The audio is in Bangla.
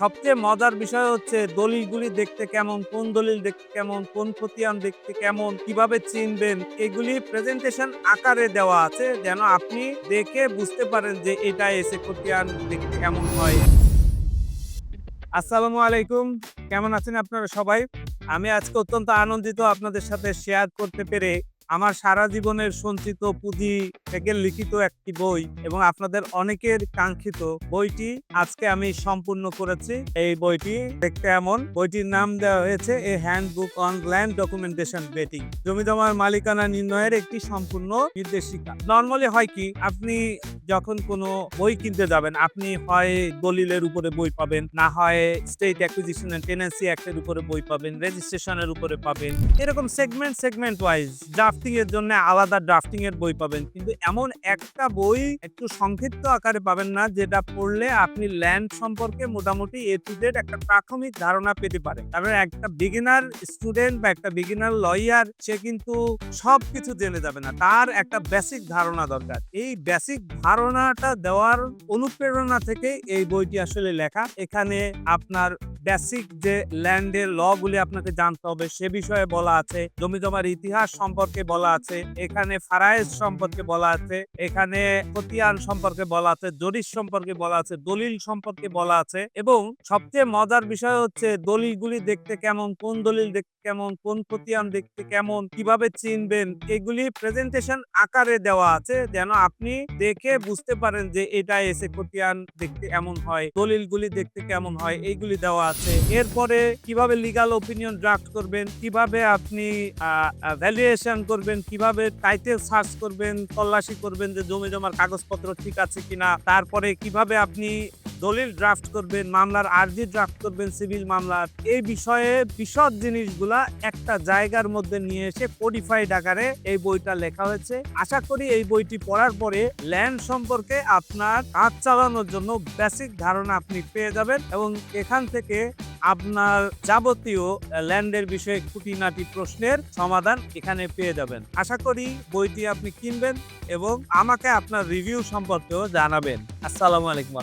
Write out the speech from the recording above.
সবচেয়ে মজার বিষয় হচ্ছে দলিলগুলি দেখতে কেমন, কোন দলিল দেখতে কেমন, কোন খতিয়ান দেখতে কেমন, কীভাবে চিনবেন, এগুলি প্রেজেন্টেশন আকারে দেওয়া আছে যেন আপনি দেখে বুঝতে পারেন যে এটা এসে খতিয়ান দেখতে কেমন হয়। আসসালামু আলাইকুম, কেমন আছেন আপনারা সবাই? আমি আজকে অত্যন্ত আনন্দিত আপনাদের সাথে শেয়ার করতে পেরে আমার সারা জীবনের সঞ্চিত পুঁজি থেকে লিখিত একটি বই এবং আপনাদের অনেকের কাঙ্ক্ষিত বইটি আজকে আমি সম্পূর্ণ করেছি। এই বইটি দেখতে এমন। বইটির নাম দেওয়া হয়েছে a handbook on land documentation betting. জমি জমার মালিকানা নির্ণয়ের একটি সম্পূর্ণ নির্দেশিকা। নর্মালি হয় কি, আপনি যখন কোনো বই কিনতে যাবেন, আপনি হয় দলিলের উপরে বই পাবেন, না হয় স্টেট অ্যাকুইজিশন এন্ড টেনেন্সি অ্যাক্টের উপরে বই পাবেন রেজিস্ট্রেশনের উপরে পাবেন। এরকম সেগমেন্ট সেগমেন্ট ওয়াইজ ড্রাফটিং এর জন্য আলাদা ড্রাফটিং এর বই পাবেন। কিন্তু এমন একটা বই একটু সংক্ষিপ্ত আকারে পাবেন না, যেটা পড়লে আপনি ল্যান্ড সম্পর্কে মোটামুটি এ টু জেড একটা প্রাথমিক ধারণা পেতে পারে। কারণ একটা বিগিনার স্টুডেন্ট বা একটা বিগিনার লয়ার সে কিন্তু সব কিছু জেনে যাবে না। তার একটা বেসিক ধারণা দরকার। এই বেসিক ধারণাটা দেওয়ার অনুপ্রেরণা থেকে এই বইটি আসলে লেখা। এখানে আপনার বেসিক যে ল্যান্ডের গুলি আপনাকে জানতে হবে, সে বিষয়ে বলা আছে জমি জমার ইতিহাস সম্পর্কে বলা আছে, এখানে ফারায়েজ সম্পর্কে বলা আছে, এখানে খতিয়ান সম্পর্কে বলা আছে জরিস সম্পর্কে বলা আছে, দলিল সম্পর্কে বলা আছে এবং সবচেয়ে মজার বিষয় হচ্ছে দলিলগুলি দেখতে কেমন, কোন দলিল দেখতে কেমন, কোন খতিয়ান দেখতে কেমন, কীভাবে চিনবেন, এগুলি প্রেজেন্টেশন আকারে দেওয়া আছে, যেন আপনি দেখে বুঝতে পারেন যে এটা এসে খতিয়ান দেখতে এমন হয়, দলিলগুলি দেখতে কেমন হয়, এইগুলি দেওয়া আছে। এরপরে কীভাবে লিগাল ওপিনিয়ন ড্রাফট করবেন, কীভাবে আপনি ভ্যালুয়েশন করবেন, কীভাবে টাইটেল সার্চ করবেন, তল্লাশি করবেন যে জমি জমার কাগজপত্র ঠিক আছে কিনা, তারপরে কীভাবে আপনি দলিল ড্রাফট করবেন, মামলার আর্জি ড্রাফট করবেন সিভিল মামলার। এই বিষয়ে বিশদ জিনিসগুলা একটা জায়গার মধ্যে নিয়ে এসে কোডিফাইড আকারে এই বইটা লেখা হয়েছে। আশা করি এই বইটি পড়ার পরে ল্যান্ড সম্পর্কে আপনার কাজ চালানোর জন্য বেসিক ধারণা আপনি পেয়ে যাবেন এবং এখান থেকে আপনার যাবতীয় ল্যান্ডের বিষয়ে খুঁটিনাটি প্রশ্নের সমাধান এখানে পেয়ে যাবেন। আশা করি বইটি আপনি কিনবেন এবং আমাকে আপনার রিভিউ সম্পর্কেও জানাবেন। আসসালামু আলাইকুম